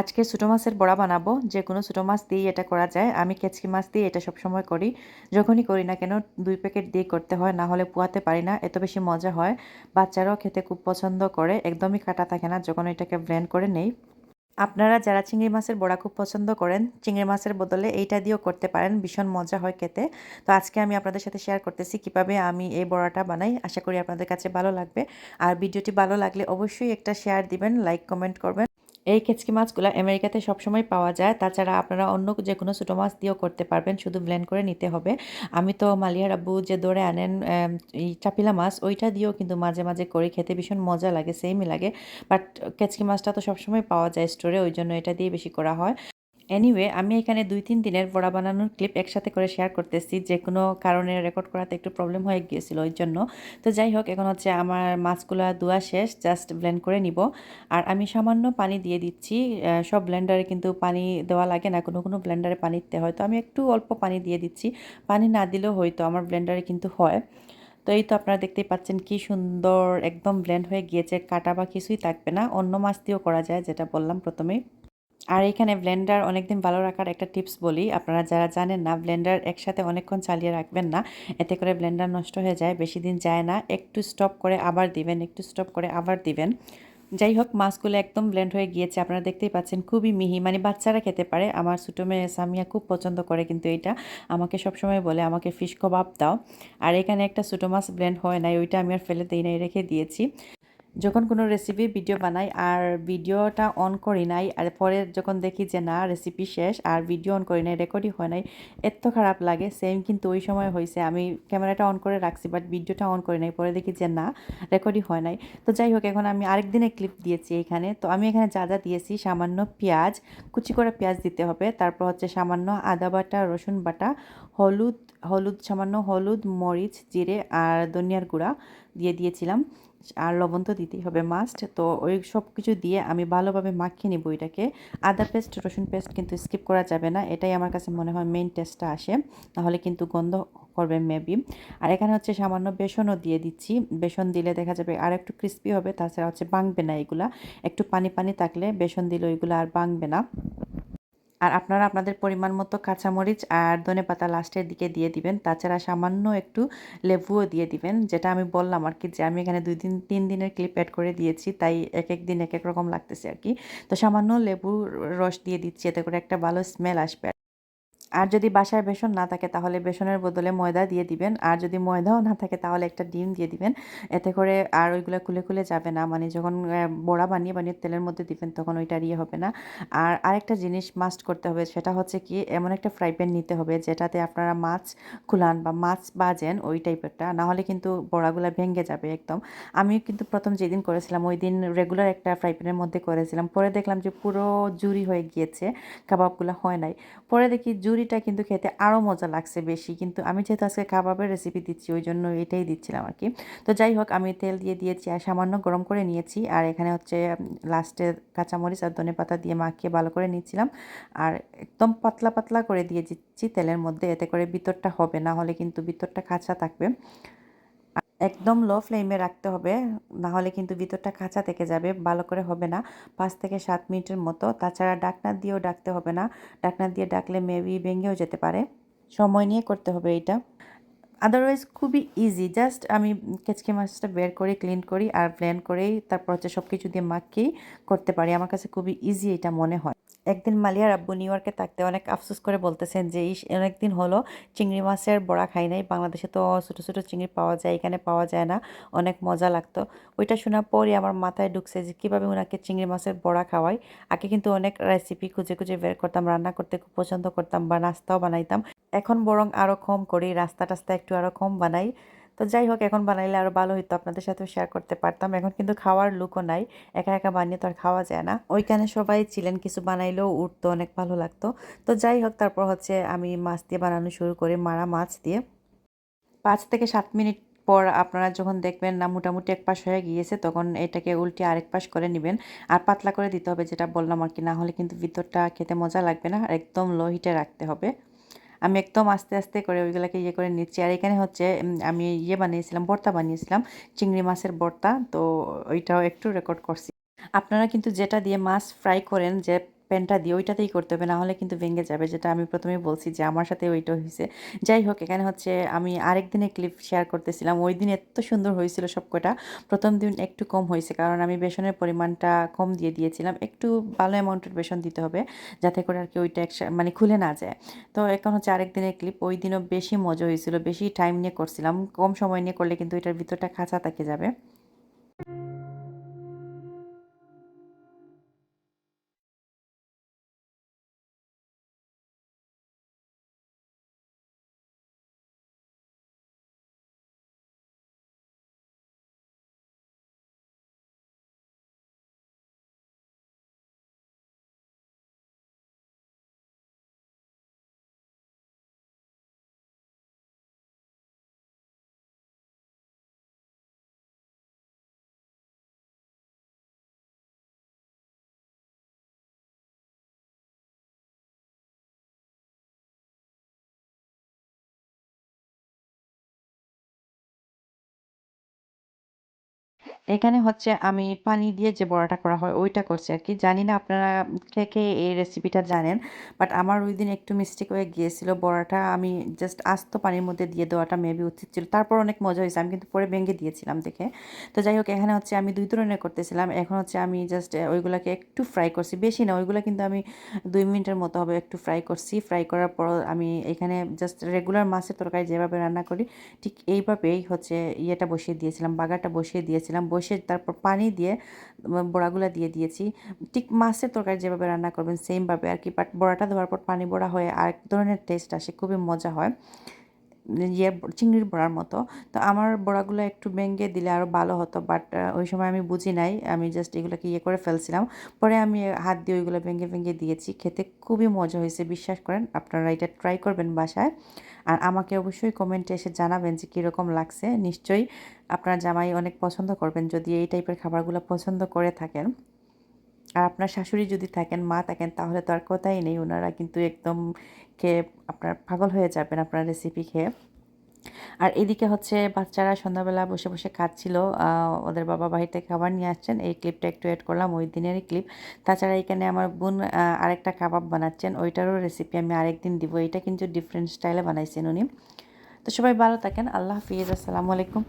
আজকে ছোটো মাছের বড়া বানাবো, যে কোনো ছোটো মাছ দিয়েই এটা করা যায়। আমি কেচকি মাছ দিয়ে এটা সবসময় করি। যখনই করি না কেন, দুই প্যাকেট দিয়ে করতে হয়, না হলে পোয়াতে পারি না, এত বেশি মজা হয়। বাচ্চারাও খেতে খুব পছন্দ করে, একদমই কাটা থাকে না, যখন এটাকে ব্লেন্ড করে নেই। আপনারা যারা চিংড়ি মাছের বড়া খুব পছন্দ করেন, চিংড়ি মাছের বদলে এইটা দিয়েও করতে পারেন, ভীষণ মজা হয় খেতে। তো আজকে আমি আপনাদের সাথে শেয়ার করতেছি কীভাবে আমি এই বড়াটা বানাই, আশা করি আপনাদের কাছে ভালো লাগবে। আর ভিডিওটি ভালো লাগলে অবশ্যই একটা শেয়ার দিবেন লাইক কমেন্ট করবেন। এই কেচকি মাছগুলো আমেরিকাতে সবসময় পাওয়া যায়। তাছাড়া আপনারা অন্য যে কোনো ছোটো মাছ দিয়েও করতে পারবেন, শুধু ব্লেন্ড করে নিতে হবে। আমি তো মালিয়ার আব্বু যে দৌড়ে আনেন এই চাপিলা মাছ, ওইটা দিয়েও কিন্তু মাঝে মাঝে করে খেতে ভীষণ মজা লাগে সেমই লাগে। বাট কেচকি মাছটা তো সবসময় পাওয়া যায় স্টোরে ওই জন্য এটা দিয়ে বেশি করা হয়। এনিওয়ে আমি এখানে দুই, তিন দিনের বড়া বানানোর ক্লিপ একসাথে করে শেয়ার করতেছি। যে কোনো কারণে রেকর্ড করাতে একটু প্রবলেম হয়ে গিয়েছিল ওই জন্য। তো যাই হোক, এখন হচ্ছে আমার মাছগুলা ধোয়া শেষ জাস্ট ব্লেন্ড করে নিব। আর আমি সামান্য পানি দিয়ে দিচ্ছি। সব ব্লেন্ডারে কিন্তু পানি দেওয়া লাগে না, কোনো কোনো ব্লেন্ডারে পানি দিতে হয়। তো আমি একটু অল্প পানি দিয়ে দিচ্ছি। পানি না দিলেও হয়তো আমার ব্লেন্ডারে কিন্তু হয়। তো এই তো আপনারা দেখতেই পাচ্ছেন কি সুন্দর একদম ব্লেন্ড হয়ে গিয়েছে। কাটা বা কিছুই থাকবে না। অন্য মাছ দিয়েও করা যায়, যেটা বললাম প্রথমেই। আর এখানে ব্লেন্ডার অনেকদিন ভালো রাখার একটা টিপস বলি। আপনারা যারা জানেন না, ব্লেন্ডার একসাথে অনেকক্ষণ চালিয়ে রাখবেন না। এতে করে ব্লেন্ডার নষ্ট হয়ে যায়, বেশি দিন যায় না। একটু স্টপ করে আবার দিবেন, একটু স্টপ করে আবার দিবেন। যাই হোক মাছগুলো একদম ব্লেন্ড হয়ে গিয়েছে। আপনারা দেখতেই পাচ্ছেন খুবই মিহি মানে বাচ্চারা খেতে পারে। আমার ছোটো মেয়ে সামিয়া খুব পছন্দ করে কিন্তু এটা। আমাকে সবসময় বলে, আমাকে ফিশ কবাব দাও। আর এখানে একটা ছোটো মাছ ব্লেন্ড হয় নাই, ওইটা আমি আর ফেলে দিই নাই, রেখে দিয়েছি। যখন কোনো রেসিপি ভিডিও বানাই আর ভিডিওটা অন করি নাই, আর পরে যখন দেখি যে না রেসিপি শেষ আর ভিডিও অন করি নাই রেকর্ডই হয় নাই এত খারাপ লাগে। সেম কিন্তু ওই সময় হয়েছে আমি ক্যামেরাটা অন করে রাখছি বাট ভিডিওটা অন করি নাই। পরে দেখি যে না রেকর্ডই হয় নাই। তো যাই হোক, এখন আমি আরেক দিনে ক্লিপ দিয়েছি এখানে। তো আমি এখানে যা যা দিয়েছি, সামান্য পেঁয়াজ, কুচি করে পেঁয়াজ দিতে হবে। তারপর হচ্ছে সামান্য আদা বাটা, রসুন বাটা, হলুদ হলুদ, সামান্য হলুদ, মরিচ, জিরে আর ধনিয়ার গুঁড়া দিয়ে দিয়েছিলাম। আর লবণ তো দিতেই হবে মাস্ট তো ওই সব কিছু দিয়ে আমি ভালোভাবে মাখিয়ে নিব এটাকে। আদা পেস্ট রসুন পেস্ট কিন্তু স্কিপ করা যাবে না, এটাই আমার কাছে মনে হয় মেন টেস্টটা আসে। তাহলে কিন্তু গন্ধ করবে মেবি আর এখানে হচ্ছে সামান্য বেসনও দিয়ে দিচ্ছি। বেসন দিলে দেখা যাবে আর একটু ক্রিস্পি হবে, তাছাড়া হচ্ছে বাংবে না এগুলা। একটু পানি পানি থাকলে বেসন দিলে ওইগুলো আর বাংবে না। আর আপনারা আপনাদের পরিমাণ মতো কাঁচামরিচ আর ধনে পাতা লাস্টের দিকে দিয়ে দিবেন। তাছাড়া সামান্য একটু লেবুও দিয়ে দিবেন, যেটা আমি বললাম আর কি যে আমি এখানে দুই দিন, তিন দিনের ক্লিপ অ্যাড করে দিয়েছি, তাই এক এক দিন এক এক রকম লাগতেছে আর কি। তো সামান্য লেবুর রস দিয়ে দিচ্ছি, এতে করে একটা ভালো স্মেল আসবে। আর যদি বাসায় বেসন না থাকে, তাহলে বেসনের বদলে ময়দা দিয়ে দিবেন। আর যদি ময়দাও না থাকে, তাহলে একটা ডিম দিয়ে দিবেন। এতে করে আর ওইগুলো খুলে খুলে যাবে না। মানে যখন বড়া বানিয়ে বানিয়ে তেলের মধ্যে দিবেন, তখন ওইটা ইয়ে হবে না। আর আরেকটা জিনিস মাস্ট করতে হবে, সেটা হচ্ছে কি, এমন একটা ফ্রাই প্যান নিতে হবে, যেটাতে আপনারা মাছ খুলান বা মাছ বাজেন, ওই টাইপেরটা। নাহলে কিন্তু বড়াগুলো ভেঙে যাবে একদম। আমি কিন্তু প্রথম যেদিন করেছিলাম, ওই দিন রেগুলার একটা ফ্রাই প্যানের মধ্যে করেছিলাম। পরে দেখলাম যে পুরো জুরি হয়ে গিয়েছে। কাবাবগুলো হয় নাই। পরে দেখি জুরি খিচুড়িটা কিন্তু খেতে আরও মজা লাগছে বেশি। কিন্তু আমি যেহেতু আজকে কাবাবের রেসিপি দিচ্ছি ওই জন্য এটাই দিচ্ছিলাম আর কি। তো যাই হোক, আমি তেল দিয়ে দিয়েছি আর সামান্য গরম করে নিয়েছি। আর এখানে হচ্ছে লাস্টে কাঁচামরিচ আর ধনে পাতা দিয়ে মাখিয়ে ভালো করে নিয়েছিলাম। আর একদম পাতলা পাতলা করে দিয়ে দিচ্ছি তেলের মধ্যে, এতে করে ভিতরটা হবে, না হলে কিন্তু ভিতরটা কাঁচা থাকবে। একদম লো ফ্লেমে রাখতে হবে। না হলে কিন্তু ভিতরটা কাঁচা থেকে যাবে, ভালো করে হবে না। পাঁচ থেকে সাত মিনিটের মতো। তাছাড়া ডাকনা দিয়েও ডাকতে হবে না। ডাকনা দিয়ে ডাকলে মেবি ভেঙেও যেতে পারে। সময় নিয়ে করতে হবে এটা। আদারওয়াইজ খুবই ইজি জাস্ট আমি কেচকে মাছটা বের করে ক্লিন করি আর প্ল্যান করেই তারপর হচ্ছে সব কিছু দিয়ে মাখিয়েই করতে পারি। আমার কাছে খুবই ইজি এটা মনে হয়। একদিন মালিয়ার আব্বু নিউ ইয়র্কে থাকতে অনেক আফসোস করে বলতেছেন যে, ইস, অনেকদিন হলো চিংড়ি মাছের বড়া খাই নাই। বাংলাদেশে তো ছোটো ছোটো চিংড়ি পাওয়া যায়, এখানে পাওয়া যায় না। অনেক মজা লাগতো। ওইটা শোনার পরই আমার মাথায় ঢুকছে যে, কীভাবে ওনাকে চিংড়ি মাছের বড়া খাওয়াই। আগে কিন্তু অনেক রেসিপি খুঁজে খুঁজে বের করতাম, রান্না করতে খুব পছন্দ করতাম বা নাস্তাও বানাইতাম। এখন বরং আরও কম করি রাস্তা টাস্তা একটু আরও কম বানাই। তো যাই হোক, এখন বানাইলে আরও ভালো হইতো। আপনাদের সাথেও শেয়ার করতে পারতাম। এখন কিন্তু খাওয়ার লুকও নাই। একা একা বানিয়ে তো আর খাওয়া যায় না। ওইখানে সবাই ছিলেন, কিছু বানাইলেও উঠতো, অনেক ভালো লাগতো। তো যাই হোক, তারপর হচ্ছে আমি মাছ দিয়ে বানানো শুরু করি, মারা মাছ দিয়ে। পাঁচ থেকে সাত মিনিট পর আপনারা যখন দেখবেন না, মোটামুটি এক পাশ হয়ে গিয়েছে, তখন এটাকে উল্টে আরেক পাশ করে নেবেন। আর পাতলা করে দিতে হবে, যেটা বললাম আর কি। না হলে কিন্তু ভিতরটা খেতে মজা লাগবে না। আর একদম লো হিটে রাখতে হবে। আমি একদম আস্তে আস্তে করে ওইগুলোকে ইয়ে করে নিচ্ছি। আর এখানে হচ্ছে আমি ইয়ে বানিয়েছিলাম, বর্তা বানিয়েছিলাম, চিংড়ি মাছের বর্তা। তো ওইটাও একটু রেকর্ড করছি। আপনারা কিন্তু যেটা দিয়ে মাছ ফ্রাই করেন যে প্যানটা দিয়ে ওইটাতেই করতে হবে না হলে কিন্তু ভেঙে যাবে, যেটা আমি প্রথমেই বলছি যে আমার সাথে ওইটা হয়েছে। যাই হোক, এখানে হচ্ছে আমি আরেক দিনে ক্লিপ শেয়ার করতেছিলাম, ওই দিন এত সুন্দর হয়েছিল সব কটা প্রথম দিন একটু কম হয়েছে, কারণ আমি বেসনের পরিমাণটা কম দিয়ে দিয়েছিলাম, একটু ভালো অ্যামাউন্টের বেসন দিতে হবে, যাতে করে আর কি ওইটা একসা মানে খুলে না যায়। তো এখন হচ্ছে আরেক দিনের ক্লিপ ওই দিনও বেশি মজা হয়েছিল, বেশি টাইম নিয়ে করছিলাম, কম সময় নিয়ে করলে কিন্তু এটার ভিতরটা খাঁচা থাকে যাবে। এখানে হচ্ছে আমি পানি দিয়ে যে বড়াটা করা হয়, ওইটা করছি আর কি জানি না আপনারা কে এই রেসিপিটা জানেন বাট আমার ওই দিন একটু মিস্টেক হয়ে গিয়েছিল বড়াটা। আমি জাস্ট আস্ত পানির মধ্যে দিয়ে দেওয়াটা মেবি উচিত ছিল। তারপর অনেক মজা হয়েছে, আমি কিন্তু পরে ভেঙে দিয়েছিলাম দেখে। তো যাই হোক, এখানে হচ্ছে আমি দুই ধরনের করতেছিলাম। এখন হচ্ছে আমি জাস্ট ওইগুলোকে একটু ফ্রাই করছি। বেশি না, ওইগুলো কিন্তু আমি দুই মিনিটের মতো হবে একটু ফ্রাই করছি। ফ্রাই করার পর আমি এখানে জাস্ট রেগুলার মাছের তরকারি যেভাবে রান্না করি, ঠিক এইভাবেই হচ্ছে ইয়েটা বসিয়ে দিয়েছিলাম, বাগারটা বসিয়ে দিয়েছিলাম। বসে তারপর পানি দিয়ে বড়াগুলো দিয়ে দিয়েছি। ঠিক মাছের তরকারি যেভাবে রান্না করবেন সেমভাবে আর কি বাট বড়াটা ধোয়ার পর পানি বড়া হয়ে আরেক ধরনের টেস্ট আসে, খুবই মজা হয়। ইয়ে চিংড়ির বড়ার মতো। তো আমার বড়াগুলো একটু ভেঙে দিলে আরও ভালো হতো বাট ওই সময় আমি বুঝি নাই। আমি জাস্ট এগুলোকে ইয়ে করে ফেলছিলাম। পরে আমি হাত দিয়ে ওইগুলো ভেঙে ভেঙে দিয়েছি। খেতে খুবই মজা হয়েছে, বিশ্বাস করেন। আপনারা এটা ট্রাই করবেন বাসায়। আর আমাকে অবশ্যই কমেন্টে এসে জানাবেন যে কীরকম লাগছে। নিশ্চয়ই আপনার জামাই অনেক পছন্দ করবেন, যদি এই টাইপের খাবারগুলো পছন্দ করে থাকেন। আর আপনার শাশুড়ি যদি থাকেন, মা থাকেন, তাহলে তো আর কথাই নেই। ওনারা কিন্তু একদম খেয়ে আপনার পাগল হয়ে যাবেন আপনার রেসিপি খেয়ে। আর এদিকে হচ্ছে বাচ্চারা সন্ধ্যাবেলা বসে বসে খাচ্ছিল। ওদের বাবা বাড়িতে খাবার নিয়ে আসছেন। এই ক্লিপটা একটু অ্যাড করলাম, ওই দিনেরই ক্লিপ তাছাড়া এখানে আমার বোন আরেকটা কাবাব বানাচ্ছেন। ওইটারও রেসিপি আমি আরেকদিন দিব। এটা কিন্তু ডিফারেন্ট স্টাইলে বানাইছেন উনি। তো সবাই ভালো থাকেন। আল্লাহ হাফিজ। আসসালামু আলাইকুম।